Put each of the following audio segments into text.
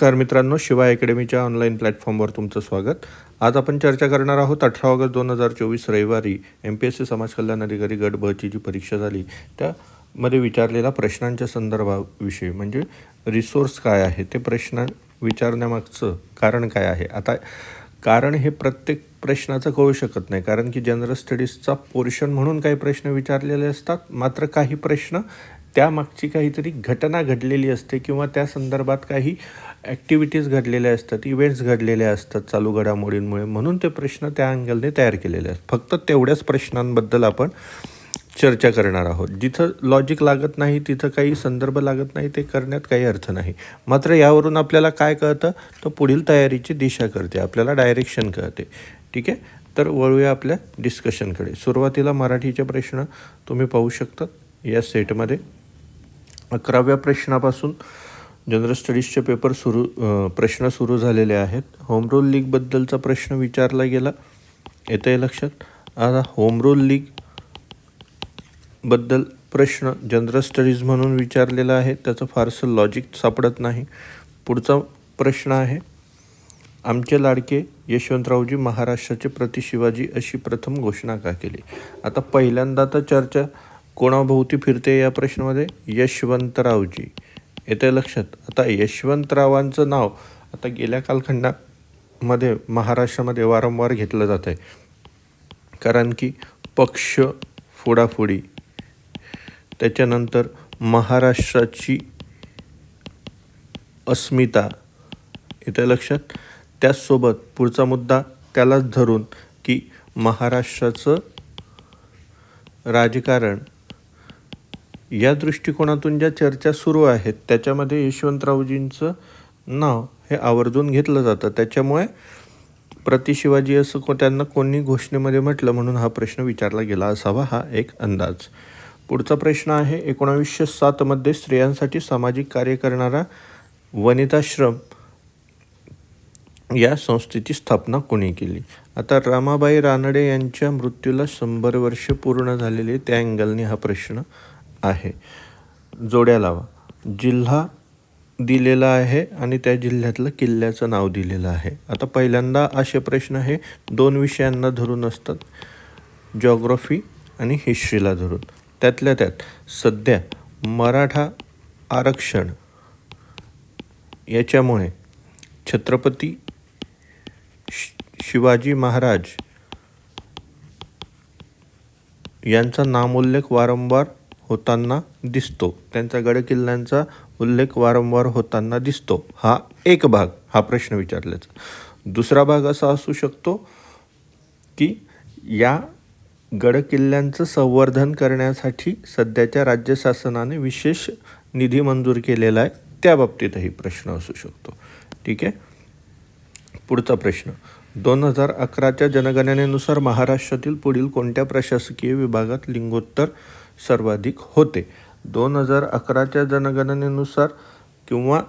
नमस्कार मित्रांनो शिवाय अकॅडमीच्या ऑनलाईन प्लॅटफॉर्मवर तुमचं स्वागत. आज आपण चर्चा करणार आहोत अठरा ऑगस्ट दोन हजार चोवीस रविवारी एम पी एस सी समाज कल्याण अधिकारी गट ब जी परीक्षा झाली त्यामध्ये विचारलेल्या प्रश्नांच्या संदर्भाविषयी म्हणजे रिसोर्स काय आहे? ते प्रश्न विचारण्यामागचं कारण काय आहे? आता कारण हे प्रत्येक प्रश्नाचं कळू शकत नाही कारण की जनरल स्टडीजचा पोर्शन म्हणून काही प्रश्न विचारलेले असतात मात्र काही प्रश्न त्यामागची काहीतरी घटना घडलेली असते किंवा त्या संदर्भात काही ॲक्टिव्हिटीज घडलेल्या असतात इव्हेंट्स घडलेले असतात चालू घडामोडींमुळे. म्हणून ते प्रश्न त्या अँगलने तयार केलेले असतात फक्त तेवढ्याच प्रश्नांबद्दल आपण चर्चा करणार आहोत. जिथं लॉजिक लागत नाही तिथं काही संदर्भ लागत नाही ते करण्यात काही अर्थ नाही. मात्र यावरून आपल्याला काय कळतं? तर पुढील तयारीची दिशा करते आपल्याला डायरेक्शन कळते. ठीक आहे? तर वळूया आपल्या डिस्कशनकडे सुरुवातीला मराठीचे प्रश्न तुम्ही पाहू शकता या सेटमध्ये अकराव्या प्रश्नापासून जनरल स्टडीजचे पेपर सुरू प्रश्न सुरू झालेले आहेत. होम रूल लीगबद्दलचा प्रश्न विचारला गेला. येतं आहे लक्षात? आता होम रूल प्रश्न जनरल स्टडीज म्हणून विचारलेला आहे. त्याचं फारसं लॉजिक सापडत नाही. पुढचा प्रश्न आहे आमचे लाडके यशवंतरावजी महाराष्ट्राचे प्रति शिवाजी अशी प्रथम घोषणा का केली? आता पहिल्यांदा तर चर्चा कोणाभोवती फिरते या प्रश्नामध्ये? यशवंतरावजी. येते लक्षात. आता यशवंतरावांचं नाव आता गेल्या कालखंडामध्ये महाराष्ट्रामध्ये वारंवार घेतलं जात आहे. कारण की पक्ष फोडाफोडी त्याच्यानंतर महाराष्ट्राची अस्मिता येतं लक्षात. त्याचसोबत पुढचा मुद्दा त्यालाच धरून की महाराष्ट्राचं राजकारण या दृष्टिकोनातून ज्या चर्चा सुरू आहेत त्याच्यामध्ये यशवंतरावजींचं नाव हे आवर्जून घेतलं जातं. त्याच्यामुळे प्रतिशिवाजी असं को त्यांना कोणी घोषणेमध्ये म्हटलं म्हणून हा प्रश्न विचारला गेला असावा हा एक अंदाज. पुढचा प्रश्न आहे एकोणावीसशे सातमध्ये स्त्रियांसाठी सामाजिक कार्य करणारा वनिताश्रम या संस्थेची स्थापना कोणी केली? आता रामाबाई रानडे यांच्या मृत्यूला शंभर वर्ष पूर्ण झालेले त्या अँगलने हा प्रश्न आहे. जोड्या लावा. जिल्हा दिलेला आहे आणि त्या जिल्ह्यातलं किल्ल्याचं नाव दिलेलं आहे. आता पहिल्यांदा असे प्रश्न हे दोन विषयांना धरून असतात. जॉग्रफी आणि हिस्ट्रीला धरून. त्यातल्या त्यात सध्या मराठा आरक्षण याच्यामुळे छत्रपती शि- शिवाजी महाराज यांचा नामोल्लेख वारंवार होताना दिसतो. त्यांचा गडकिल्ल्यांचा उल्लेख वारंवार होताना दिसतो. हा एक भाग हा प्रश्न विचारल्याचा. दुसरा भाग असा असू शकतो की या गडकिल्ल्यांचं संवर्धन करण्यासाठी सध्याच्या राज्य शासनाने विशेष निधी मंजूर केलेला आहे. त्या बाबतीतही प्रश्न असू शकतो. ठीक आहे? पुढचा प्रश्न. दोन हजार अकराच्या जनगणनेनुसार महाराष्ट्रातील पुढील कोणत्या प्रशासकीय विभागात लिंगोत्तर सर्वाधिक होते. दोन हजार अकराच्या जनगणनेनुसार किंवा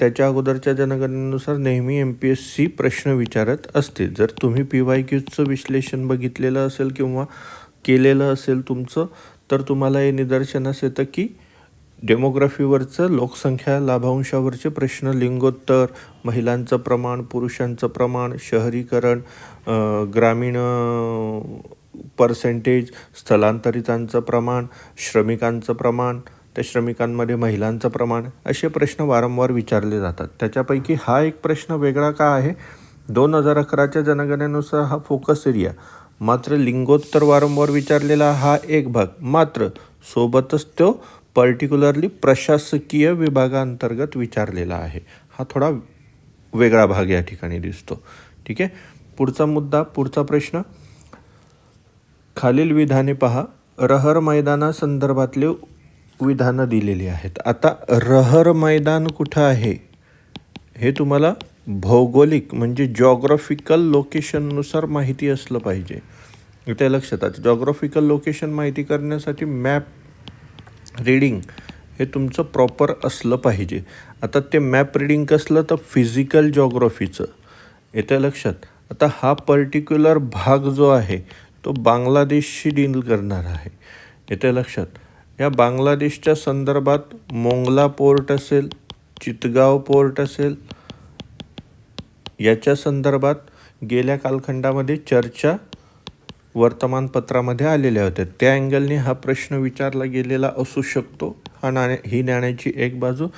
त्याच्या अगोदरच्या जनगणनेनुसार नेहमी एम पी एस सी प्रश्न विचारत असते. जर तुम्ही पी वाय क्यूचं विश्लेषण बघितलेलं असेल किंवा केलेलं असेल तुमचं तर तुम्हाला हे निदर्शनास येतं की डेमोग्राफीवरचं लोकसंख्या लाभांशावरचे प्रश्न लिंगोत्तर महिलांचं प्रमाण पुरुषांचं प्रमाण शहरीकरण ग्रामीण पर्सेंटेज स्थलांतरितांचं प्रमाण श्रमिकांचं प्रमाण त्या श्रमिकांमध्ये महिलांचं प्रमाण असे प्रश्न वारंवार विचारले जातात. त्याच्यापैकी हा एक प्रश्न वेगळा का आहे? दोन हजार अकराच्या जनगणनेनुसार हा फोकस एरिया मात्र लिंगोत्तर वारंवार विचारलेला हा एक भाग. मात्र सोबतच तो पर्टिक्युलरली प्रशासकीय विभागांतर्गत विचारलेला आहे. हा थोडा वेगळा भाग या ठिकाणी दिसतो. ठीक आहे? पुढचा मुद्दा पुढचा प्रश्न. खालील विधाने पहा. रहर मैदानासंदर्भातले विधानं दिलेली आहेत. आता रहर मैदान कुठं आहे? हे तुम्हाला भौगोलिक म्हणजे जॉग्रॉफिकल लोकेशननुसार माहिती असलं पाहिजे. इथे लक्षात आता जॉग्रॉफिकल लोकेशन माहिती करण्यासाठी मॅप रीडिंग हे तुमचं प्रॉपर असलं पाहिजे. आता ते मॅप रीडिंग कसलं तर फिजिकल जॉग्रॉफीचं येत्या लक्षात. आता हा पर्टिक्युलर भाग जो आहे तो बांगलादेशशी डील करणार आहे. येतं लक्षात. या बांगलादेशच्या संदर्भात मोंगला पोर्ट असेल चितगाव पोर्ट असेल याच्या संदर्भात गेल्या कालखंडामध्ये चर्चा वर्तमानपत्रामध्ये आलेल्या होत्या. त्या अँगलने हा प्रश्न विचारला गेलेला असू शकतो. हा नाणे ही नाण्याची एक बाजू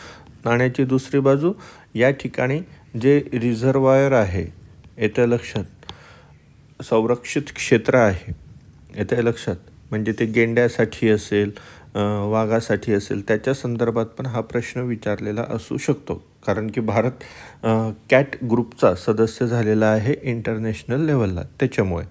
नाण्याची दुसरी बाजू. या ठिकाणी जे रिझर्वायर आहे येत्या लक्षात. संरक्षित क्षेत्र आहे. येते लक्षात? म्हणजे ते गेंड्यासाठी असेल वाघासाठी असेल त्याच्या संदर्भात पण हा प्रश्न विचारलेला असू शकतो. कारण की भारत कॅट ग्रुपचा सदस्य झालेला आहे इंटरनॅशनल लेवलला त्याच्यामुळे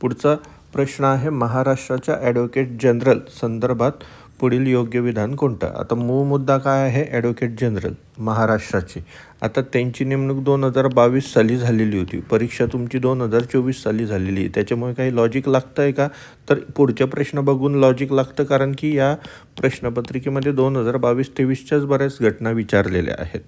पुढचा प्रश्न आहे महाराष्ट्राच्या ॲडव्होकेट जनरल संदर्भात पुढील योग्य विधान कोणतं? आता मूळ मुद्दा काय आहे? ॲडव्होकेट जनरल महाराष्ट्राची. आता त्यांची नेमणूक दोन हजार बावीस साली झालेली होती. परीक्षा तुमची दोन हजार चोवीस साली झालेली आहे. त्याच्यामुळे काही लॉजिक लागतं आहे का? तर पुढचे प्रश्न बघून लॉजिक लागतं कारण की या प्रश्नपत्रिकेमध्ये दोन हजार बावीस तेवीसच्याच बऱ्याच घटना विचारलेल्या आहेत.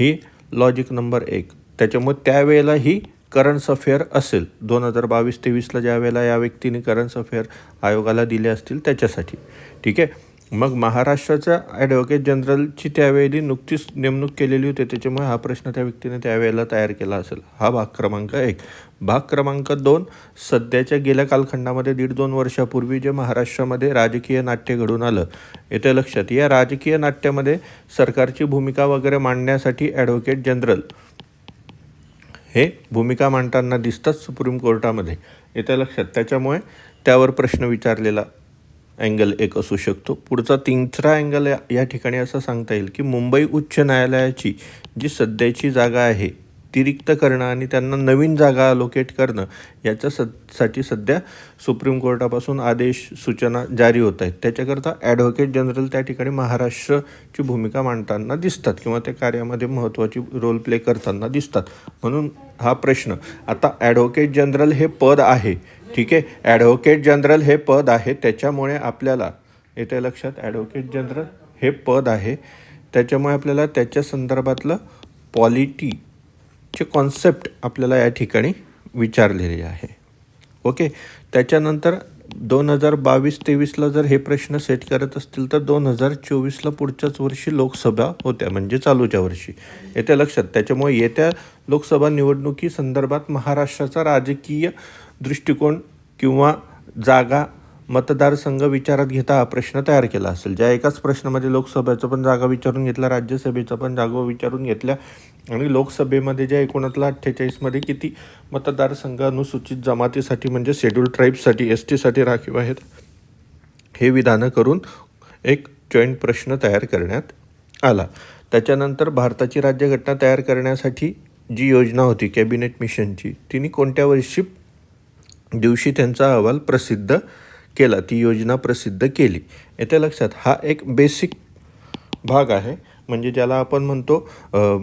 ही लॉजिक नंबर एक. त्याच्यामुळे त्यावेळेला ही करंट्स अफेअर असेल दोन हजार बावीस तेवीसला ज्या वेळेला या व्यक्तीने करंट्स अफेअर आयोगाला दिले असतील त्याच्यासाठी. ठीक आहे? मग महाराष्ट्राचा ॲडव्होकेट जनरलची त्यावेळी नुकतीच नेमणूक केलेली होती त्याच्यामुळे हा प्रश्न त्या व्यक्तीने त्यावेळेला तयार केला असेल. हा भाग क्रमांक एक. भाग क्रमांक दोन सध्याच्या गेल्या कालखंडामध्ये दीड दोन वर्षापूर्वी जे महाराष्ट्रामध्ये राजकीय नाट्य घडून आलं येते लक्षात या राजकीय नाट्यामध्ये सरकारची भूमिका वगैरे मांडण्यासाठी ॲडव्होकेट जनरल हे भूमिका मांडताना दिसतात सुप्रीम कोर्टामध्ये. येत्या लक्षात. त्याच्यामुळे त्यावर प्रश्न विचारलेला अँगल एक असू शकतो. पुढचा तिसरा अँगल या या ठिकाणी असं सांगता येईल की मुंबई उच्च न्यायालयाची जी सध्याची जागा आहे ती रिक्त करणं आणि त्यांना नवीन जागा अलोकेट करणं याच्या स साठी सध्या सुप्रीम कोर्टापासून आदेश सूचना जारी होत आहेत. त्याच्याकरता ॲडव्होकेट जनरल त्या ठिकाणी महाराष्ट्राची भूमिका मांडताना दिसतात किंवा त्या कार्यामध्ये महत्त्वाची रोल प्ले करताना दिसतात. म्हणून हा प्रश्न. आता ॲडव्होकेट जनरल हे पद आहे. ठीक आहे? ॲडव्होकेट जनरल हे पद आहे. त्याच्यामुळे आपल्याला येत्या लक्षात? ॲडव्होकेट जनरल हे पद आहे. त्याच्यामुळे आपल्याला त्याच्या संदर्भातलं पॉलिटी चे कॉन्सेप्ट आपल्याला या ठिकाणी विचारलेले आहे. ओके त्याच्यानंतर दोन हजार बावीस तेवीसला जर हे प्रश्न सेट करत असतील तर दोन हजार चोवीसला पुढच्याच वर्षी लोकसभा होत्या म्हणजे चालूच्या वर्षी. येत्या लक्षात. त्याच्यामुळे येत्या लोकसभा निवडणुकी संदर्भात महाराष्ट्राचा राजकीय दृष्टिकोन किंवा जागा मतदारसंघ विचारात घेता हा प्रश्न तयार केला असेल. ज्या एकाच प्रश्नामध्ये लोकसभेचं पण जागा विचारून घेतला राज्यसभेचा पण जागा विचारून घेतल्या आणि लोकसभेमध्ये ज्या एकोणातला अठ्ठेचाळीसमध्ये किती मतदारसंघ अनुसूचित जमातीसाठी म्हणजे शेड्यूल ट्राईब्ससाठी एस टीसाठी राखीव आहेत हे विधानं करून एक जॉईंट प्रश्न तयार करण्यात आला. त्याच्यानंतर भारताची राज्यघटना तयार करण्यासाठी जी योजना होती कॅबिनेट मिशनची तिने कोणत्या वर्षी दिवशी त्यांचा अहवाल प्रसिद्ध केला ती योजना प्रसिद्ध केली. येत्या लक्षात हा एक बेसिक भाग आहे. म्हणजे ज्याला आपण म्हणतो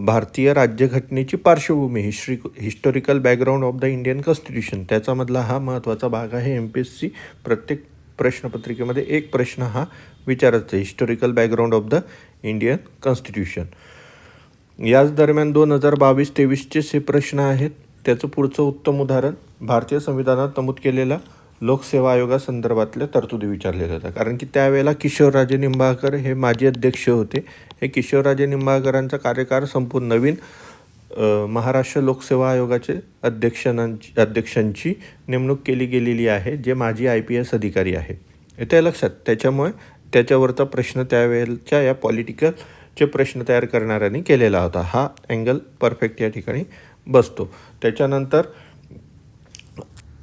भारतीय राज्यघटनेची पार्श्वभूमी history historical background of the Indian constitution त्याच्यामधला हा महत्त्वाचा भाग आहे. एम पी एस सी प्रत्येक प्रश्नपत्रिकेमध्ये एक प्रश्न हा विचारायचा historical background of the Indian constitution याच दरम्यान दोन हजार बावीस तेवीसचेच हे प्रश्न आहेत. त्याचं पुढचं उत्तम उदाहरण भारतीय संविधानात नमूद केलेला लोकसेवा आयोगासंदर्भातल्या तरतुदी विचारल्या जातात. कारण की त्यावेळेला किशोरराजे निंबाळकर हे माजी अध्यक्ष होते. हे किशोरराजे निंबाळकरांचा कार्यकाळ संपून नवीन महाराष्ट्र लोकसेवा आयोगाचे अध्यक्षांची अध्यक्षांची नेमणूक केली गेलेली आहे जे माजी आय पी एस अधिकारी आहे. येत्या लक्षात. त्याच्यामुळे त्याच्यावरचा प्रश्न त्यावेळेच्या या पॉलिटिकलचे प्रश्न तयार करणाऱ्यांनी केलेला होता. हा अँगल परफेक्ट या ठिकाणी बसतो. त्याच्यानंतर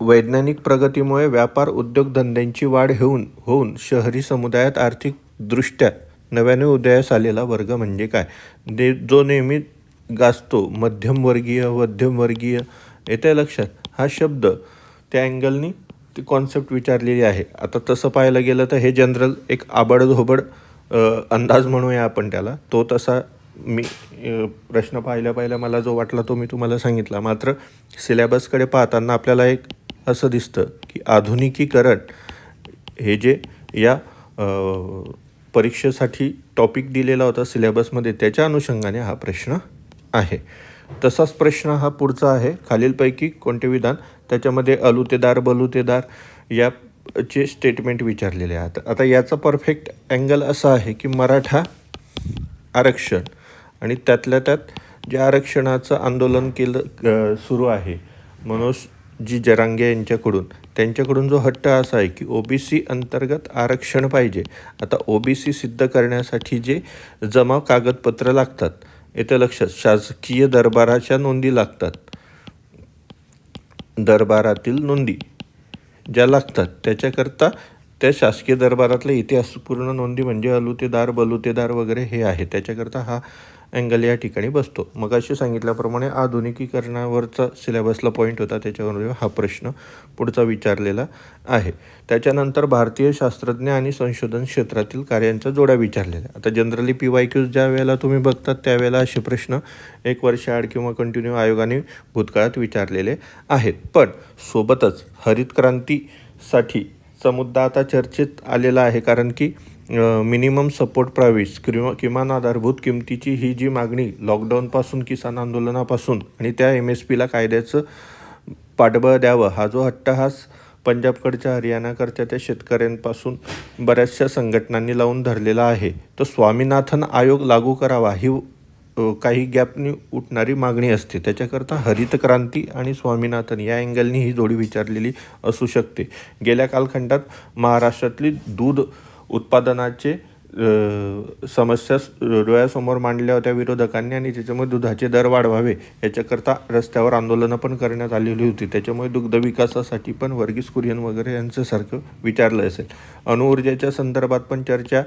वैज्ञानिक प्रगतीमुळे व्यापार उद्योगधंद्यांची वाढ होऊन होऊन शहरी समुदायात आर्थिकदृष्ट्या नव्याने उदयास आलेला वर्ग म्हणजे काय? दे जो नेहमी गाजतो मध्यमवर्गीय मध्यमवर्गीय येत्या लक्षात? हा शब्द त्या अँगलनी ती कॉन्सेप्ट विचारलेली आहे. आता तसं पाहायला गेलं तर हे जनरल एक आबडधोबड अंदाज म्हणूया आपण त्याला. तो तसा मी प्रश्न पाहिल्या पाहिल्या मला जो वाटला तो मी तुम्हाला सांगितला. मात्र सिलेबसकडे पाहताना आपल्याला एक असं दिसतं की आधुनिकीकरण हे जे या परीक्षेसाठी टॉपिक दिलेला होता सिलेबसमध्ये त्याच्या अनुषंगाने हा प्रश्न आहे. तसाच प्रश्न हा पुढचा आहे. खालीलपैकी कोणते विधान? त्याच्यामध्ये अलुतेदार बलुतेदार या चे स्टेटमेंट विचारलेले आहेत. आता याचा परफेक्ट अँगल असा आहे की मराठा आरक्षण आणि त्यातल्या त्यात जे आरक्षणाचं आंदोलन केलं सुरू आहे मनोज जी जरांगे यांच्याकडून त्यांच्याकडून जो हट्ट असा आहे की ओ बी सी अंतर्गत आरक्षण पाहिजे. आता ओ बी सी सिद्ध करण्यासाठी जे जमा कागदपत्र लागतात येत्या लक्षात शासकीय दरबाराच्या नोंदी लागतात. दरबारातील नोंदी ज्या लागतात त्याच्याकरता त्या शासकीय दरबारातल्या इतिहासपूर्ण नोंदी म्हणजे अलुतेदार बलुतेदार वगैरे हे आहे. त्याच्याकरता हा अँगल या ठिकाणी बसतो. मग अशी सांगितल्याप्रमाणे आधुनिकीकरणावरचा सिलेबसला पॉईंट होता त्याच्यावर हा प्रश्न पुढचा विचारलेला आहे. त्याच्यानंतर भारतीय शास्त्रज्ञ आणि संशोधन क्षेत्रातील कार्यांचा जोड्या विचारलेल्या आता जनरली पी वाय क्यूज ज्या वेळेला तुम्ही बघतात त्यावेळेला असे प्रश्न एक वर्षाआड किंवा कंटिन्यू आयोगाने भूतकाळात विचारलेले आहेत. पण सोबतच हरित क्रांतीसाठीचा मुद्दा आता चर्चेत आलेला आहे कारण की मिनिमम सपोर्ट प्राईस किंवा किमान आधारभूत किमतीची ही जी मागणी लॉकडाऊनपासून किसान आंदोलनापासून आणि त्या एम एस पीला कायद्याचं पाठबळ द्यावं हा जो हट्टहास पंजाबकडच्या हरियाणाकडच्या त्या शेतकऱ्यांपासून बऱ्याचशा संघटनांनी लावून धरलेला आहे तो स्वामीनाथन आयोग लागू करावा ही काही गॅपनी उठणारी मागणी असते. त्याच्याकरता हरित क्रांती आणि स्वामीनाथन या अँगलनी ही जोडी विचारलेली असू शकते. गेल्या कालखंडात महाराष्ट्रातली दूध उत्पादनाचे समस्या डोळ्यासमोर मांडल्या होत्या विरोधकांनी आणि त्याच्यामुळे दुधाचे दर वाढवावे याच्याकरता रस्त्यावर आंदोलनं पण करण्यात आलेली होती. त्याच्यामुळे दुग्ध विकासासाठी पण वर्गीस कुरियन वगैरे यांच्यासारखं विचारलं असेल. अणुऊर्जेच्या संदर्भात पण चर्चा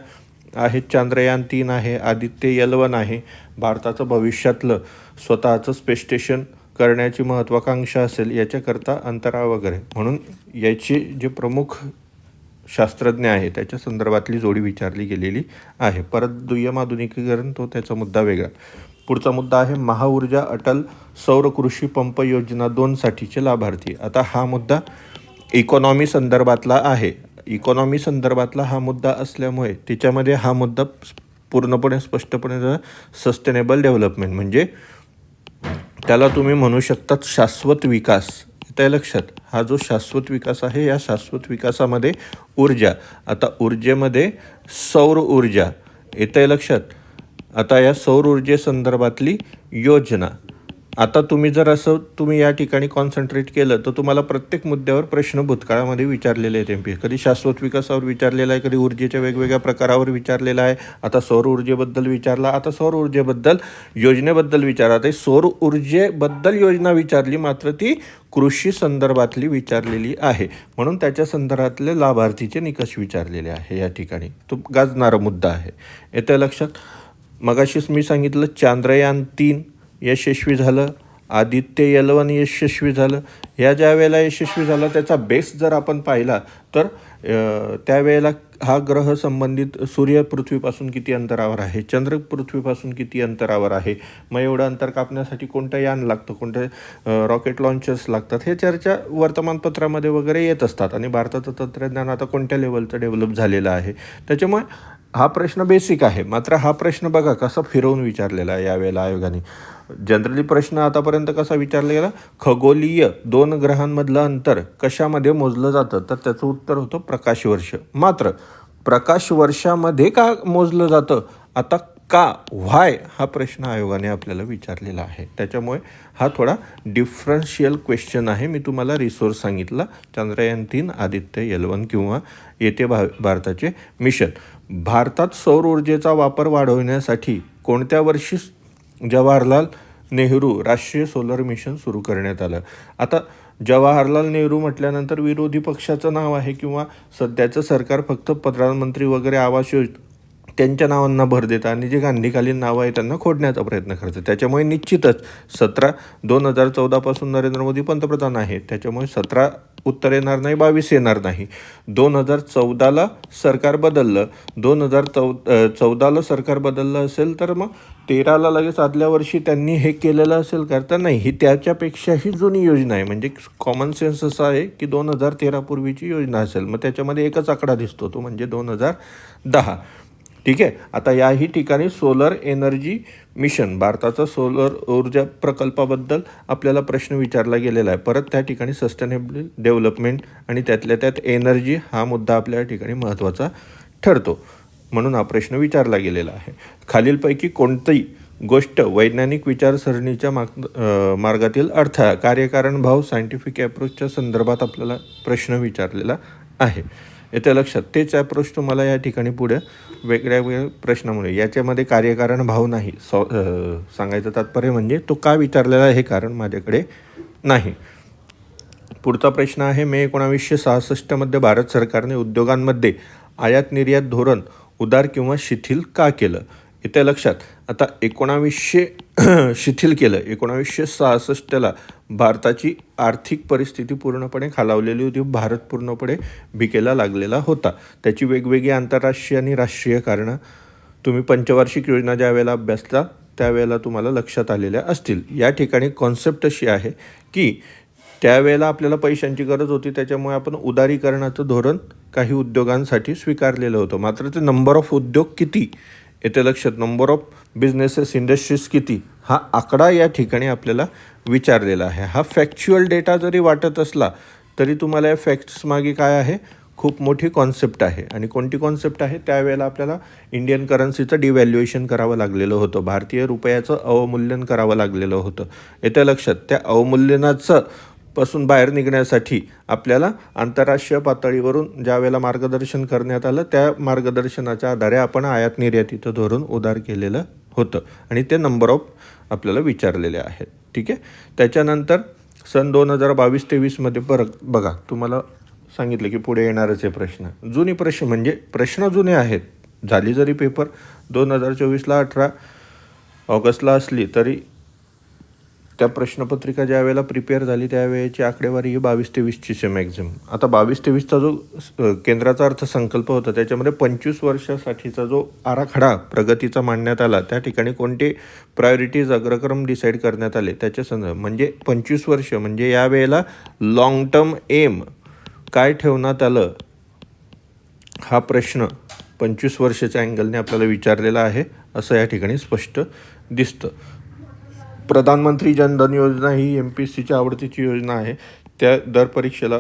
आहे. चांद्रयान तीन आहे आदित्य यल वन आहे. भारताचं भविष्यातलं स्वतःचं स्पेस स्टेशन करण्याची महत्त्वाकांक्षा असेल याच्याकरता अंतराळ वगैरे. म्हणून याचे जे प्रमुख शास्त्रज्ञ आहे. त्याच्या संदर्भातली जोडी विचारली गेलेली आहे. परत दुय्यम आधुनिकीकरण तो त्याचा मुद्दा वेगळा. पुढचा मुद्दा आहे महाऊर्जा अटल सौर कृषी पंप योजना दोनसाठीचे लाभार्थी. आता हा मुद्दा इकॉनॉमी संदर्भातला आहे. इकॉनॉमी संदर्भातला हा मुद्दा असल्यामुळे त्याच्यामध्ये हा मुद्दा पूर्णपणे स्पष्टपणे सस्टेनेबल डेव्हलपमेंट म्हणजे त्याला तुम्ही म्हणू शकतात शाश्वत विकास. त्या लक्षात. हा जो शाश्वत विकास आहे या शाश्वत विकासामध्ये ऊर्जा. आता ऊर्जेमध्ये सौर ऊर्जा येतं लक्षात. आता या सौर ऊर्जेसंदर्भातली योजना. आता तुम्ही जर असं तुम्ही या ठिकाणी कॉन्सन्ट्रेट केलं तर तुम्हाला प्रत्येक मुद्द्यावर प्रश्न भूतकाळामध्ये विचारलेले आहेत एम पी कधी शाश्वत विकासावर विचारलेला आहे कधी ऊर्जेच्या वेगवेगळ्या प्रकारावर विचारलेला आहे. आता सौर ऊर्जेबद्दल विचारला आता सौर ऊर्जेबद्दल योजनेबद्दल विचारा आहे सौर ऊर्जेबद्दल योजना विचारली मात्र ती कृषी संदर्भातली विचारलेली आहे. म्हणून त्याच्या संदर्भातले लाभार्थीचे निकष विचारलेले आहे या ठिकाणी. तो गाजणारा मुद्दा आहे. येत्या लक्षात? मगाशीच मी सांगितलं चांद्रयान तीन. यशस्वी झालं आदित्य यलवन यशस्वी झालं. ह्या ज्या वेळेला यशस्वी झाला त्याचा बेस जर आपण पाहिला तर त्यावेळेला हा ग्रह संबंधित सूर्य पृथ्वीपासून किती अंतरावर आहे? चंद्र पृथ्वीपासून किती अंतरावर आहे? मग एवढं अंतर कापण्यासाठी कोणतं यान लागतं? कोणते रॉकेट लॉन्चर्स लागतात? हे चर्चा वर्तमानपत्रामध्ये वगैरे येत असतात. आणि भारताचं तंत्रज्ञान आता कोणत्या लेवलचं डेव्हलप झालेलं आहे? त्याच्यामुळे हा प्रश्न बेसिक आहे. मात्र हा प्रश्न बघा कसा फिरवून विचारलेला आहे यावेळेला आयोगाने. जनरली प्रश्न आतापर्यंत कसा विचारला गेला? खगोलीय दोन ग्रहांमधलं अंतर कशामध्ये मोजलं जातं? तर त्याचं उत्तर होतं प्रकाश वर्ष. मात्र प्रकाश वर्षामध्ये का मोजलं जातं? आता का व्हाय हा प्रश्न आयोगाने आपल्याला विचारलेला आहे. त्याच्यामुळे हा थोडा डिफरन्शियल क्वेश्चन आहे. मी तुम्हाला रिसोर्स सांगितला चंद्रयान तीन आदित्य यलवन किंवा येथे भा भारताचे मिशन भारतात सौर ऊर्जेचा वापर वाढवण्यासाठी कोणत्या वर्षी जवाहरलाल नेहरू राष्ट्रीय सोलर मिशन सुरू करण्यात आलं? आता जवाहरलाल नेहरू म्हटल्यानंतर विरोधी पक्षाचं नाव आहे किंवा सध्याचं सरकार फक्त प्रधानमंत्री वगैरे आवास योज त्यांच्या नावांना भर देतात आणि जे गांधीकालीन नावं आहे त्यांना खोडण्याचा प्रयत्न करतात. त्याच्यामुळे निश्चितच सतरा दोन हजार चौदापासून नरेंद्र मोदी पंतप्रधान आहेत. त्याच्यामुळे सतरा उत्तर येणार नाही बावीस येणार नाही. दोन हजार चौदाला सरकार बदललं. दोन हजार चौ चौदाला सरकार बदललं असेल तर मग तेराला लगेच आदल्या वर्षी त्यांनी हे केलेलं असेल करता नाही. ही त्याच्यापेक्षाही जुनी योजना आहे. म्हणजे कॉमन सेन्स असा आहे की दोन हजार तेरापूर्वीची योजना असेल. मग त्याच्यामध्ये एकच आकडा दिसतो तो म्हणजे दोन हजार दहा. ठीक आहे? आता याही ठिकाणी सोलर एनर्जी मिशन भारताचा सोलर ऊर्जा प्रकल्पाबद्दल आपल्याला प्रश्न विचारला गेलेला आहे. परत त्या ठिकाणी सस्टेनेबल डेव्हलपमेंट आणि त्यातल्या त्यात एनर्जी हा मुद्दा आपल्या ठिकाणी महत्त्वाचा ठरतो. म्हणून हा प्रश्न विचारला गेलेला आहे. खालीलपैकी कोणतंही गोष्ट वैज्ञानिक विचारसरणीच्या माग मार्गातील अडथळा कार्यकारण भाव सायंटिफिक अप्रोचच्या संदर्भात आपल्याला प्रश्न विचारलेला आहे. येत्या लक्षात. तेच अप्रोच तुम्हाला या ठिकाणी पुढे वेगळ्या वेगळ्या प्रश्नामुळे. याच्यामध्ये कार्यकारण भाव नाही. सॉ सांगायचं तात्पर्य म्हणजे तो का विचारलेला आहे हे कारण माझ्याकडे नाही. पुढचा प्रश्न आहे मे एकोणावीसशे सहासष्टमध्ये भारत सरकारने उद्योगांमध्ये आयात निर्यात धोरण उदार किंवा शिथिल का केलं? इथे लक्षात. आता एकोणावीसशे शिथिल केलं. एकोणावीसशे सहासष्टला भारताची आर्थिक परिस्थिती पूर्णपणे खालावलेली होती. भारत पूर्णपणे भिकेला लागलेला होता. त्याची वेगवेगळी आंतरराष्ट्रीय आणि राष्ट्रीय कारणं तुम्ही पंचवार्षिक योजना ज्या वेळेला अभ्यासला त्यावेळेला तुम्हाला लक्षात आलेल्या असतील. या ठिकाणी कॉन्सेप्ट अशी आहे की त्यावेळेला आपल्याला पैशांची गरज होती. त्याच्यामुळे आपण उदारीकरणाचं धोरण काही उद्योगांसाठी स्वीकारलेलं होतं. मात्र ते नंबर ऑफ उद्योग किती? येते लक्षात. नंबर ऑफ बिझनेसेस इंडस्ट्रीज किती हा आकडा या ठिकाणी आपल्याला विचारलेला आहे. हा फॅक्च्युअल डेटा जरी वाटत असला तरी तुम्हाला या फॅक्ट्स मागे काय आहे? खूप मोठी कॉन्सेप्ट आहे. आणि कोणती कॉन्सेप्ट आहे? त्यावेळेला आपल्याला इंडियन करन्सीचं डिव्हॅल्युएशन करावं लागलेलं होतं. भारतीय रुपयाचं अवमूल्यन करावं लागलेलं होतं. येत्या लक्षात त्या अवमूल्यनाचं पासून बाहेर निघण्यासाठी आपल्याला आंतरराष्ट्रीय पातळीवरून ज्या वेळेला मार्गदर्शन करण्यात आलं त्या मार्गदर्शनाच्या आधारे आपण आयात निर्यातीचं धोरण उदार केलेलं होतं. आणि ते नंबर ऑफ आपल्याला विचारलेले आहेत. ठीक आहे? त्याच्यानंतर सन दोन हजार बावीस तेवीसमध्ये परत बघा तुम्हाला सांगितलं की पुढे येणारच आहे प्रश्न. जुनी प्रश्न म्हणजे प्रश्न जुने आहेत. झाली जरी पेपर दोन हजार चोवीसला अठरा ऑगस्टला असली तरी त्या प्रश्नपत्रिका ज्या वेळेला प्रिपेअर झाली त्यावेळेची आकडेवारी ही बावीस तेवीसची आहे मॅक्झिमम आता बावीस तेवीसचा जो केंद्राचा अर्थसंकल्प होता त्याच्यामध्ये पंचवीस वर्षासाठीचा जो आराखडा प्रगतीचा मांडण्यात आला त्या ठिकाणी कोणते प्रायोरिटीज अग्रक्रम डिसाईड करण्यात आले त्याच्या संदर्भ म्हणजे पंचवीस वर्ष म्हणजे या वेळेला लाँग टर्म एम काय ठेवण्यात आलं? हा प्रश्न पंचवीस वर्षाच्या अँगलने आपल्याला विचारलेला आहे असं या ठिकाणी स्पष्ट दिसतं. प्रधानमंत्री जनधन योजना ही एम पी एस सीच्या आवडतीची योजना आहे. त्या दर परीक्षेला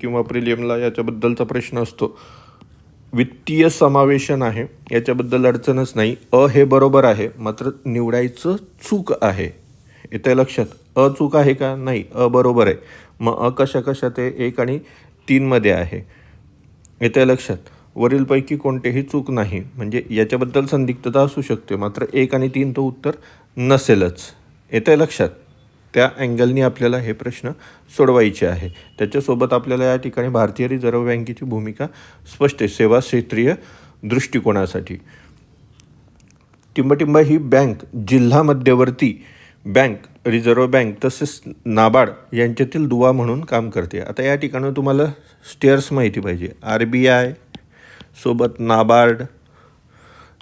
किंवा प्रिलियमला याच्याबद्दलचा प्रश्न असतो. वित्तीय समावेशन आहे. याच्याबद्दल अडचणच नाही. अ हे बरोबर आहे. मात्र निवडायचं चूक आहे. येते लक्षात. अ चूक आहे का? नाही. अ बरोबर आहे. मग अ कशा कशा ते एक आणि तीनमध्ये आहे. येते लक्षात. वरीलपैकी कोणतेही चूक नाही. म्हणजे याच्याबद्दल संदिग्धता असू शकते. मात्र एक आणि तीन तो उत्तर नसेलच. येतं आहे लक्षात. त्या अँगलनी आपल्याला हे प्रश्न सोडवायचे आहे. त्याच्यासोबत आपल्याला या ठिकाणी भारतीय रिझर्व्ह बँकेची भूमिका स्पष्ट आहे. सेवा क्षेत्रीय दृष्टिकोनासाठी. टिंबटिंब ही बँक जिल्हा मध्यवर्ती बँक रिझर्व्ह बँक तसेच नाबार्ड यांच्यातील दुवा म्हणून काम करते. आता या ठिकाणी तुम्हाला स्टेअर्स माहिती पाहिजे. आर बी आय सोबत नाबार्ड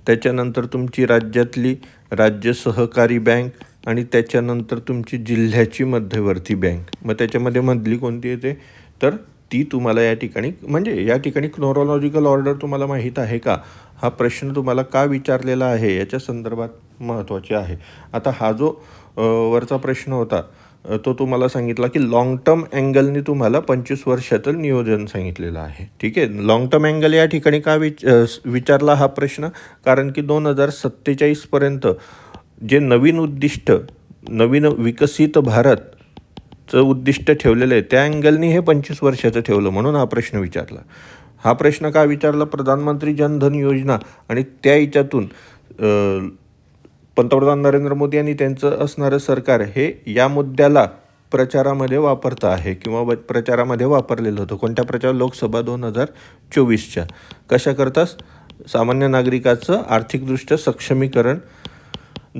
त्याच्यानंतर तुमची राज्यातली राज्य सहकारी बँक आणि त्याच्यानंतर तुमची जिल्ह्याची मध्यवर्ती बँक. मग त्याच्यामध्ये मधली कोणती येते तर ती तुम्हाला या ठिकाणी म्हणजे या ठिकाणी क्नोरोलॉजिकल ऑर्डर तुम्हाला माहीत आहे का? हा प्रश्न तुम्हाला का विचारलेला आहे? याच्या संदर्भात महत्त्वाचे आहे. आता हा जो वरचा प्रश्न होता तो तुम्हाला सांगितला की लाँग टर्म अँगलनी तुम्हाला पंचवीस वर्षातील नियोजन सांगितलेलं आहे. ठीक आहे? लाँग टर्म अँगल या ठिकाणी का विच विचारला हा प्रश्न? कारण की दोन हजार सत्तेचाळीसपर्यंत जे नवीन उद्दिष्ट नवीन विकसित भारतचं उद्दिष्ट ठेवलेलं आहे त्या अँगलनी हे पंचवीस वर्षाचं ठेवलं म्हणून हा प्रश्न विचारला. हा प्रश्न का विचारला? प्रधानमंत्री जनधन योजना आणि त्या याच्यातून पंतप्रधान नरेंद्र मोदी यांनी त्यांचं असणारं सरकार हे या मुद्द्याला प्रचारामध्ये वापरतं आहे किंवा प्रचारामध्ये वापरलेलं होतं. कोणत्या प्रचार लोकसभा दोन हजार चोवीसच्या. कशाकरताच सामान्य नागरिकाचं आर्थिकदृष्ट्या सक्षमीकरण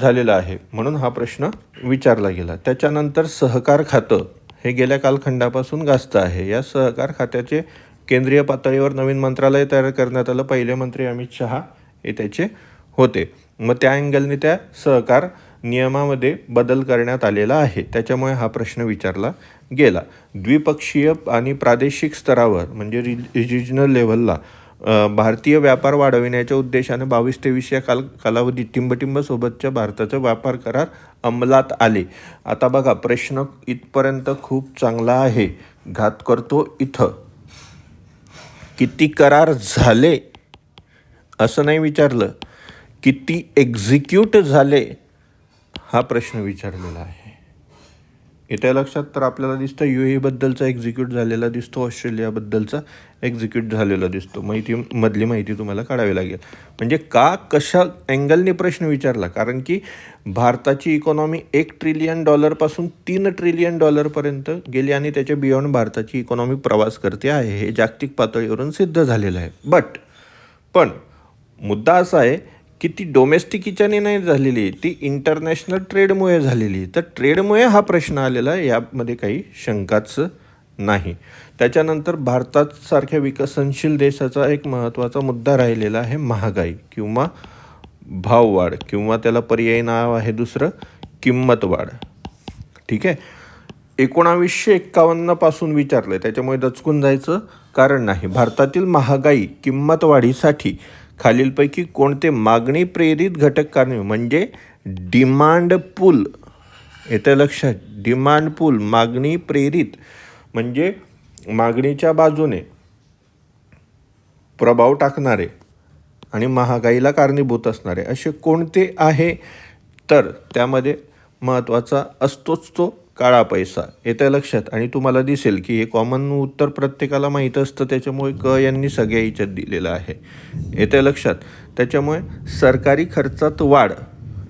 झालेला आहे. म्हणून हा प्रश्न विचारला गेला. त्याच्यानंतर सहकार खातं हे गेल्या कालखंडापासून गाजतं आहे. या सहकार खात्याचे केंद्रीय पातळीवर नवीन मंत्रालय तयार करण्यात आलं. पहिले मंत्री अमित शहा हे त्याचे होते. मग त्या अँगलने त्या सहकार नियमामध्ये बदल करण्यात आलेला आहे. त्याच्यामुळे हा प्रश्न विचारला गेला. द्विपक्षीय आणि प्रादेशिक स्तरावर म्हणजे रि रिजनल लेव्हलला भारतीय व्यापार वाढविण्याच्या उद्देशाने बावीस तेवीस या काल कालावधीत टिंबटिंबसोबतच्या भारताचं व्यापार करार अंमलात आले. आता बघा प्रश्न इथपर्यंत खूप चांगला आहे. घात करतो इथं. किती करार झाले? असं नाही विचारलं. किती एक्झिक्यूट झाले? हा प्रश्न विचारलेला आहे. येत्या लक्षात तर आपल्याला दिसतं यू एबद्दलचा एक्झिक्यूट झालेला दिसतो ऑस्ट्रेलियाबद्दलचा एक्झिक्यूट झालेला दिसतो. माहिती मधली माहिती तुम्हाला काढावी लागेल. म्हणजे का कशा अँगलने प्रश्न विचारला? कारण की भारताची इकॉनॉमी एक ट्रिलियन डॉलरपासून तीन ट्रिलियन डॉलरपर्यंत गेली आणि त्याच्या बियॉन्ड भारताची इकॉनॉमी प्रवास करते आहे. हे जागतिक पातळीवरून सिद्ध झालेलं आहे. बट पण मुद्दा असा आहे की ती डोमेस्टिक हिच्याने नाही झालेली ती इंटरनॅशनल ट्रेडमुळे झालेली तर ट्रेडमुळे हा प्रश्न आलेला आहे. यामध्ये काही शंकाच नाही. त्याच्यानंतर भारतासारख्या विकसनशील देशाचा एक महत्त्वाचा मुद्दा राहिलेला आहे महागाई किंवा भाववाढ किंवा त्याला पर्यायी नाव आहे दुसरं किंमत वाढ ठीक आहे? एकोणावीसशे एक्कावन्नपासून विचारलं आहे त्याच्यामुळे दचकून जायचं कारण नाही. भारतातील महागाई किंमत वाढीसाठी खालीलपैकी कोणते मागणी प्रेरित घटक कारणे म्हणजे डिमांड पूल येतं लक्षात. डिमांड पूल मागणी प्रेरित. म्हणजे मागणीच्या बाजूने प्रभाव टाकणारे आणि महागाईला कारणीभूत असणारे असे कोणते आहे? तर त्यामध्ये महत्त्वाचा असतोच तो. काळा पैसा. येत्या लक्षात. आणि तुम्हाला दिसेल की हे कॉमन उत्तर प्रत्येकाला माहीत असतं. त्याच्यामुळे क यांनी सगळ्या याच्यात दिलेलं आहे. येत्या लक्षात. त्याच्यामुळे सरकारी खर्चात वाढ.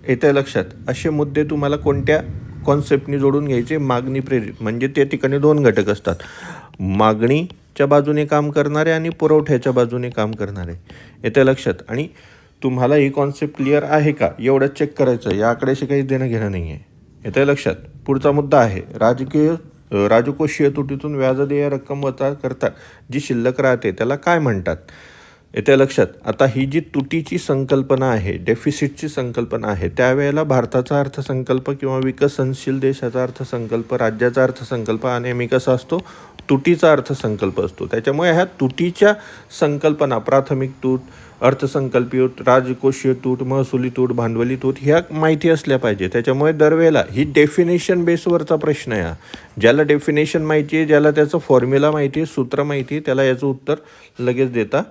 येत्या लक्षात. असे मुद्दे तुम्हाला कोणत्या कॉन्सेप्टनी जोडून घ्यायचे? मागणी प्रेरित. म्हणजे त्या ठिकाणी दोन घटक असतात. मागणीच्या बाजूने काम करणारे आणि पुरवठ्याच्या बाजूने काम करणारे. येत्या लक्षात. आणि तुम्हाला ही कॉन्सेप्ट क्लिअर आहे का? एवढं चेक करायचं. या आकड्याशी काही देणं घेणं नाही आहे येत्या लक्षात. पुढचा मुद्दा आहे राजकीय राजकोषीय तुटीतून व्याजदेय रक्कम वजा करता जी शिल्लक राहते त्याला काय म्हणतात? येत्या लक्षात. आता ही जी तुटीची संकल्पना आहे डेफिसिटची संकल्पना आहे त्यावेळेला भारताचा अर्थसंकल्प किंवा विकसनशील देशाचा अर्थसंकल्प राज्याचा अर्थसंकल्प हा नेहमी कसा असतो? तुटीचा अर्थसंकल्प असतो. त्याच्यामुळे ह्या तुटीच्या संकल्पना प्राथमिक तूट अर्थसंकल्पीय तूट, राजकोषीय तूट महसुली तूट भांडवली तूट ह्या माहिती असल्या पाहिजे. त्याच्यामुळे दरवेळेला ही डेफिनेशन बेसवरचा प्रश्न आहे ज्याला डेफिनेशन माहिती आहे ज्याला त्याचं फॉर्म्युला माहिती आहे सूत्र माहिती आहे त्याला याचं उत्तर लगेच देता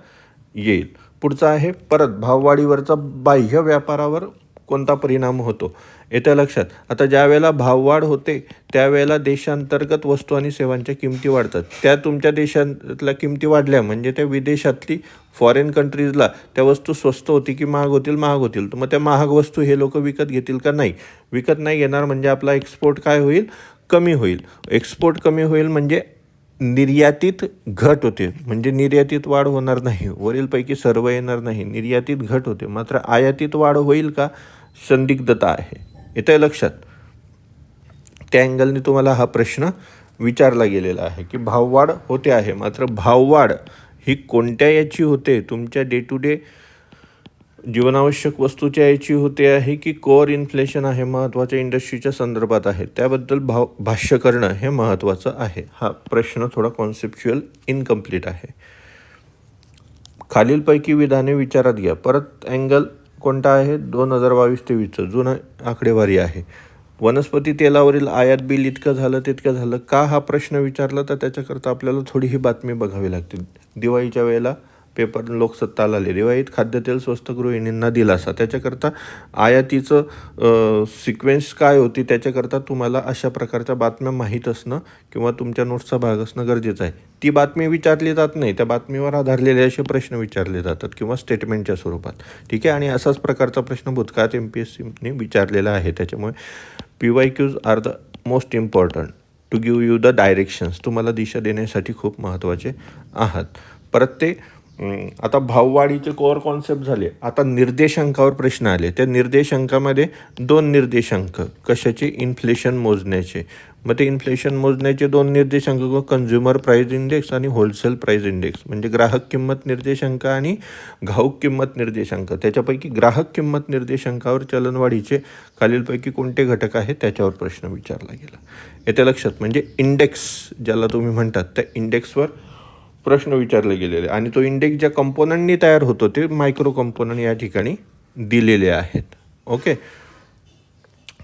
येईल. पुढचा आहे परत भाववाढीवरचा बाह्य व्यापारावर कोणता परिणाम होतो? येत्या लक्षात. आता ज्या वेळेला भाववाढ होते त्यावेळेला देशांतर्गत वस्तू आणि सेवांच्या किमती वाढतात. त्या तुमच्या देशातल्या किमती वाढल्या म्हणजे त्या विदेशातली फॉरेन कंट्रीजला त्या वस्तू स्वस्त होती की महाग होतील महाग होतील. तर मग त्या महाग वस्तू हे लोक विकत घेतील का नाही? विकत नाही घेणार म्हणजे आपला एक्सपोर्ट काय होईल? कमी होईल. एक्सपोर्ट कमी होईल म्हणजे निर्यातीत घट होते. म्हणजे निर्यातीत वाढ होणार नाही. वरीलपैकी सर्व येणार नाही. निर्यातीत घट होते. मात्र आयातीत वाढ होईल का? संदिग्धता आहे. येतं आहे लक्षात? त्या अँगलने तुम्हाला हा प्रश्न विचारला गेलेला आहे की भाववाढ होते आहे. मात्र भाववाढ ही कोणत्या याची होते? तुमच्या डे टू डे जीवनावश्यक वस्तूच्या याची होते आहे की कोअर इन्फ्लेशन आहे महत्त्वाच्या इंडस्ट्रीच्या संदर्भात आहे? त्याबद्दल भाव भाष्य करणं हे महत्त्वाचं आहे. हा प्रश्न थोडा कॉन्सेप्च्युअल इनकम्प्लीट आहे. खालीलपैकी विधाने विचारात घ्या. परत अँगल कोणता आहे? दोन हजार बावीस तेवीसचं. जुनं आकडेवारी आहे. वनस्पती तेलावरील आयात बिल इतकं झालं तितकं झालं. का हा प्रश्न विचारला? तर त्याच्याकरता आपल्याला थोडी ही बातमी बघावी लागते दिवाळीच्या वेळेला पेपर लोकसत्ताला आले दिवाळीत खाद्यतेल स्वस्त गृहिणींना दिलासा. त्याच्याकरता आयातीचं सिक्वेन्स काय होती? त्याच्याकरता तुम्हाला अशा प्रकारच्या बातम्या माहीत असणं किंवा तुमच्या नोट्सचा भाग असणं गरजेचं आहे. ती बातमी विचारली जात नाही. त्या बातमीवर आधारलेले असे प्रश्न विचारले जातात किंवा स्टेटमेंटच्या स्वरूपात. ठीक आहे? आणि असाच प्रकारचा प्रश्न भूतकाळात एम पी एस सीने विचारलेला आहे. त्याच्यामुळे P Y Qs are the most important to give you the directions तुम्हाला दिशा देण्यासाठी खूप महत्त्वाचे आहात. परत ते आता भाववाढीचे कोअर कॉन्सेप्ट झाले. आता निर्देशांकावर प्रश्न आले. त्या निर्देशांकामध्ये दोन निर्देशांक. कशाचे? इन्फ्लेशन मोजण्याचे. मग ते इन्फ्लेशन मोजण्याचे दोन निर्देशांक कन्झ्युमर प्राईज इंडेक्स आणि होलसेल प्राईज इंडेक्स म्हणजे ग्राहक किंमत निर्देशांक आणि घाऊक किंमत निर्देशांक. त्याच्यापैकी ग्राहक किंमत निर्देशांकावर चलनवाढीचे खालीलपैकी कोणते घटक आहेत त्याच्यावर प्रश्न विचारला गेला. येत्या लक्षात. म्हणजे इंडेक्स ज्याला तुम्ही म्हणतात त्या इंडेक्सवर प्रश्न विचारले गेलेले. आणि तो इंडेक्स ज्या कंपोनंटनी तयार होतो ते मायक्रो कंपोनंट या ठिकाणी दिलेले आहेत. ओके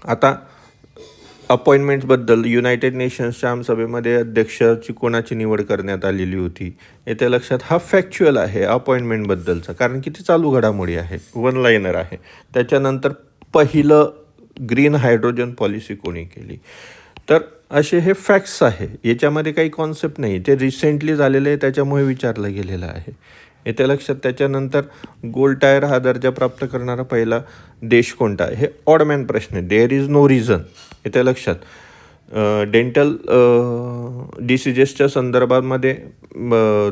आता अपॉइंटमेंट्सबद्दल युनायटेड नेशन्सच्या आमसभेमध्ये अध्यक्षाची कोणाची निवड करण्यात आलेली होती येत्या लक्षात हा फॅक्च्युअल आहे अपॉइंटमेंटबद्दलचा कारण की ती चालू घडामोडी आहे वन लाईनर आहे. त्याच्यानंतर पहिलं ग्रीन हायड्रोजन पॉलिसी कोणी केली? तर असे हे फॅक्ट्स आहे. याच्यामध्ये काही कॉन्सेप्ट नाही. ते रिसेंटली झालेलं आहे त्याच्यामुळे विचारलं गेलेलं आहे. येत्या लक्षात. त्याच्यानंतर गोल्ड टायर हा दर्जा प्राप्त करणारा पहिला देश कोणता आहे? हे ऑडमॅन प्रश्न आहे. देअर इज नो रिझन येत्या लक्षात. डेंटल डिसिजेसच्या संदर्भामध्ये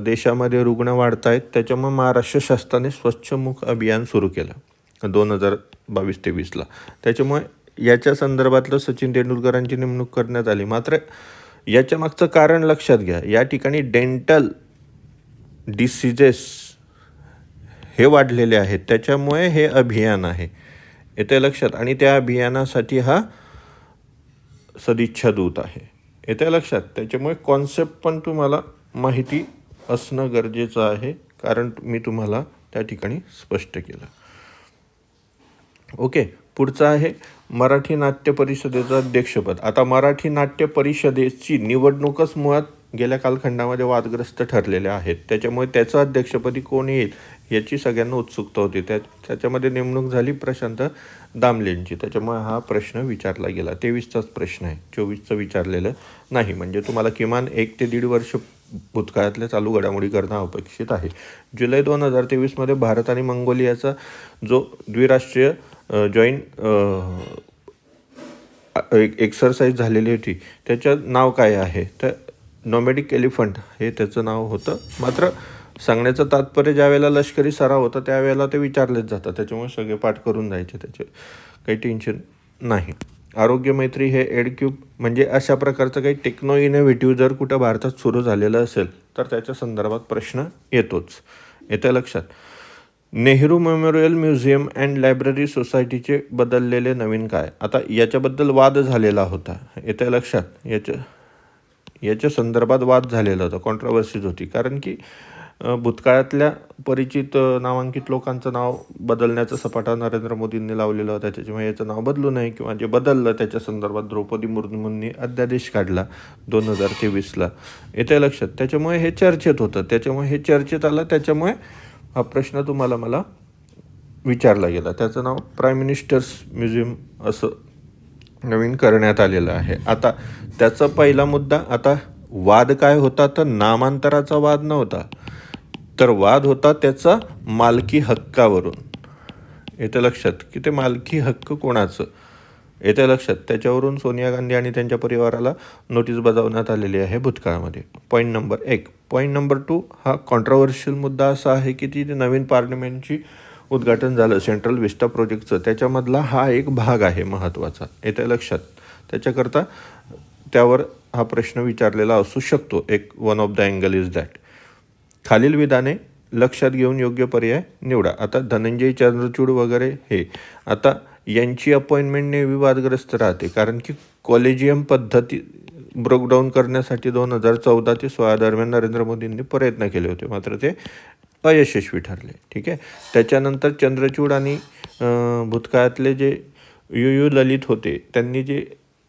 देशामध्ये रुग्ण वाढत आहेत त्याच्यामुळे महाराष्ट्र शासनाने स्वच्छमुख अभियान सुरू केलं. दोन हजार बावीस तेवीसला. त्याच्यामुळे याच्या संदर्भातलं सचिन तेंडुलकरांची नेमणूक करण्यात आली. मात्र याच्या मागचं कारण लक्षात घ्या. या ठिकाणी डेंटल डिसिजेस हे वाढलेले आहेत. त्याच्यामुळे हे अभियान आहे. येते लक्षात. आणि त्या अभियानासाठी हा सदिच्छा दूत आहे. येते लक्षात. त्याच्यामुळे कॉन्सेप्ट पण तुम्हाला माहिती असणं गरजेचं आहे. कारण मी तुम्हाला त्या ठिकाणी स्पष्ट केलं. ओके. पुढचं आहे मराठी नाट्य परिषदेचं अध्यक्षपद. आता मराठी नाट्य परिषदेची निवडणूकच मुळात गेल्या कालखंडामध्ये वादग्रस्त ठरलेल्या आहेत. त्याच्यामुळे त्याचं अध्यक्षपदी कोण येईल याची सगळ्यांना उत्सुकता होती. त्या त्याच्यामध्ये नेमणूक झाली प्रशांत दामलेंची. त्याच्यामुळे हा प्रश्न विचारला गेला. तेवीसचाच प्रश्न आहे. चोवीसचं विचारलेलं नाही. म्हणजे तुम्हाला किमान एक ते दीड वर्ष भूतकाळातल्या चालू घडामोडी करणं अपेक्षित आहे. जुलै दोन हजार तेवीसमध्ये भारत आणि मंगोलियाचा जो द्विराष्ट्रीय जॉईंट एक एक्सरसाइज झालेली होती. त्याचं नाव काय आहे? तर नॉमेडिक एलिफंट हे त्याचं नाव होतं. मात्र सांगण्याचं तात्पर्य ज्या वेळेला लष्करी सराव होता त्यावेळेला ते विचारलेच जातात. त्याच्यामुळे सगळे पाठ करून जायचे. त्याचे काही टेन्शन नाही. आरोग्य मैत्री हे एडक्यूब म्हणजे अशा प्रकारचं काही टेक्नो इनोव्हेटिव्ह जर कुठं भारतात सुरू झालेलं असेल तर त्याच्या संदर्भात प्रश्न येतोच. येत्या लक्षात. Nehru memorial museum and library सोसायटीचे बदललेले नवीन काय? आता याच्याबद्दल वाद झालेला होता. येत्या लक्षात. याच्या याच्या संदर्भात वाद झालेला होता. कॉन्ट्रोवर्सीज होती. कारण की भूतकाळातल्या परिचित नामांकित लोकांचं नाव बदलण्याचा सपाटा नरेंद्र मोदींनी लावलेला होता. त्याच्यामुळे याचं नाव बदलू नये किंवा जे बदललं त्याच्या संदर्भात द्रौपदी मुर्मूंनी अध्यादेश काढला दोन हजार तेवीसला. येत्या लक्षात. त्याच्यामुळे हे चर्चेत होतं. त्याच्यामुळे हे चर्चेत आलं. त्याच्यामुळे हा प्रश्न तुम्हाला मला विचारला गेला. त्याचं नाव प्राईम मिनिस्टर्स म्युझियम असं नवीन करण्यात आलेलं आहे. आता त्याचा पहिला मुद्दा आता वाद काय होता? तर नामांतराचा वाद नव्हता. तर वाद होता त्याचा मालकी हक्कावरून. येते लक्षात की ते मालकी हक्क कोणाचं? येत्या लक्षात त्याच्यावरून सोनिया गांधी आणि त्यांच्या परिवाराला नोटीस बजावण्यात आलेली आहे भूतकाळामध्ये. पॉईंट नंबर एक. पॉईंट नंबर टू हा कॉन्ट्रावर्शियल मुद्दा असा आहे की ती नवीन पार्लमेंटची उद्घाटन झालं सेंट्रल विस्टा प्रोजेक्टचं त्याच्यामधला हा एक भाग आहे महत्त्वाचा. येत्या लक्षात. त्याच्याकरता त्यावर हा प्रश्न विचारलेला असू शकतो. एक one of the angle is that खालील विधाने लक्षात घेऊन योग्य पर्याय निवडा. आता धनंजय चंद्रचूड वगैरे हे. आता यांची अपॉइंटमेंट नेहमी वादग्रस्त राहते. कारण की कॉलेजियम पद्धती ब्रोकडाऊन करण्यासाठी दोन हजार चौदा ते सोळा दरम्यान नरेंद्र मोदींनी प्रयत्न केले होते. मात्र ते अयशस्वी ठरले. ठीक आहे? त्याच्यानंतर चंद्रचूड आणि भूतकाळातले जे यू यू ललित होते त्यांनी जे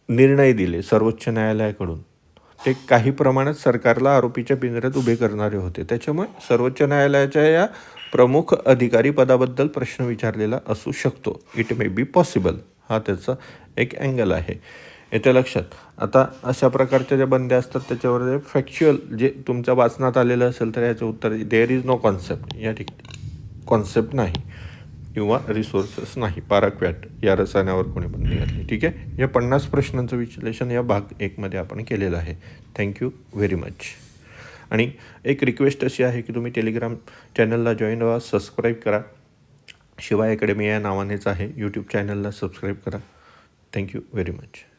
निर्णय दिले सर्वोच्च न्यायालयाकडून ते काही प्रमाणात सरकारला आरोपीच्या पिंजऱ्यात उभे करणारे होते. त्याच्यामुळे सर्वोच्च न्यायालयाच्या या प्रमुख अधिकारी पदाबद्दल प्रश्न विचारलेला असू शकतो. इट मे बी पॉसिबल हा त्याचा एक अँगल आहे. येत्या लक्षात. आता अशा प्रकारच्या ज्या बंद्या असतात त्याच्यावर फॅक्च्युअल जे तुमच्या वाचनात आलेलं असेल तर याचं उत्तर देअर इज नो कॉन्सेप्ट या ठिकाणी. कॉन्सेप्ट नाही. किंवा रिसोर्सेस नाही. पाराक्वॅट या रसायनावर कोणी बंदी घातली. ठीक आहे? या पन्नास प्रश्नांचं विश्लेषण या भाग एकमध्ये आपण केलेलं आहे. थँक्यू व्हेरी मच आणि एक रिक्वेस्ट अशी आहे की तुम्ही टेलिग्राम चॅनलला जॉईन व्हा सबस्क्राईब करा. शिवाय अकॅडमी या नावानेच आहे. यूट्यूब चॅनलला सबस्क्राईब करा. Thank you very much